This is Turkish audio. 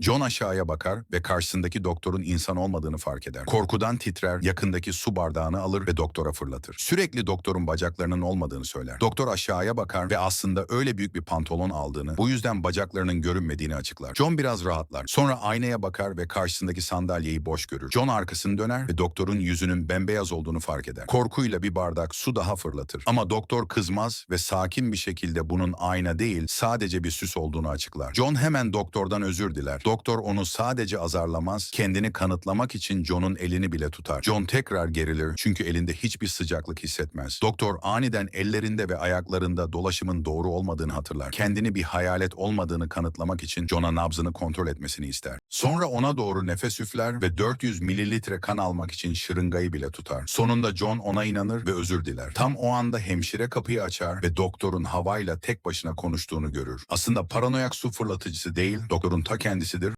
John aşağıya bakar ve karşısındaki doktorun insan olmadığını fark eder. Korkudan titrer, yakındaki su bardağını alır ve doktora fırlatır. Sürekli doktorun bacaklarının olmadığını söyler. Doktor aşağıya bakar ve aslında öyle büyük bir pantolon aldığını, bu yüzden bacaklarının görünmediğini açıklar. John biraz rahatlar. Sonra aynaya bakar ve karşısındaki sandalyeyi boş görür. John arkasını döner ve doktorun yüzünün bembeyaz olduğunu fark eder. Korkuyla bir bardak su daha fırlatır. Ama doktor kızmaz ve sakin bir şekilde bunun ayna değil, sadece bir süs olduğunu açıklar. John hemen doktordan özür diler. Doktor onu sadece azarlamaz, kendini kanıtlamak için John'un elini bile tutar. John tekrar gerilir çünkü elinde hiçbir sıcaklık hissetmez. Doktor aniden ellerinde ve ayaklarında dolaşımın doğru olmadığını hatırlar. Kendini bir hayalet olmadığını kanıtlamak için John'a nabzını kontrol etmesini ister. Sonra ona doğru nefes üfler ve 400 mililitre kan almak için şırıngayı bile tutar. Sonunda John ona inanır ve özür diler. Tam o anda hemşire kapıyı açar ve doktorun havayla tek başına konuştuğunu görür. Aslında paranoyak su fırlatıcısı değil, doktorun ta kendisidir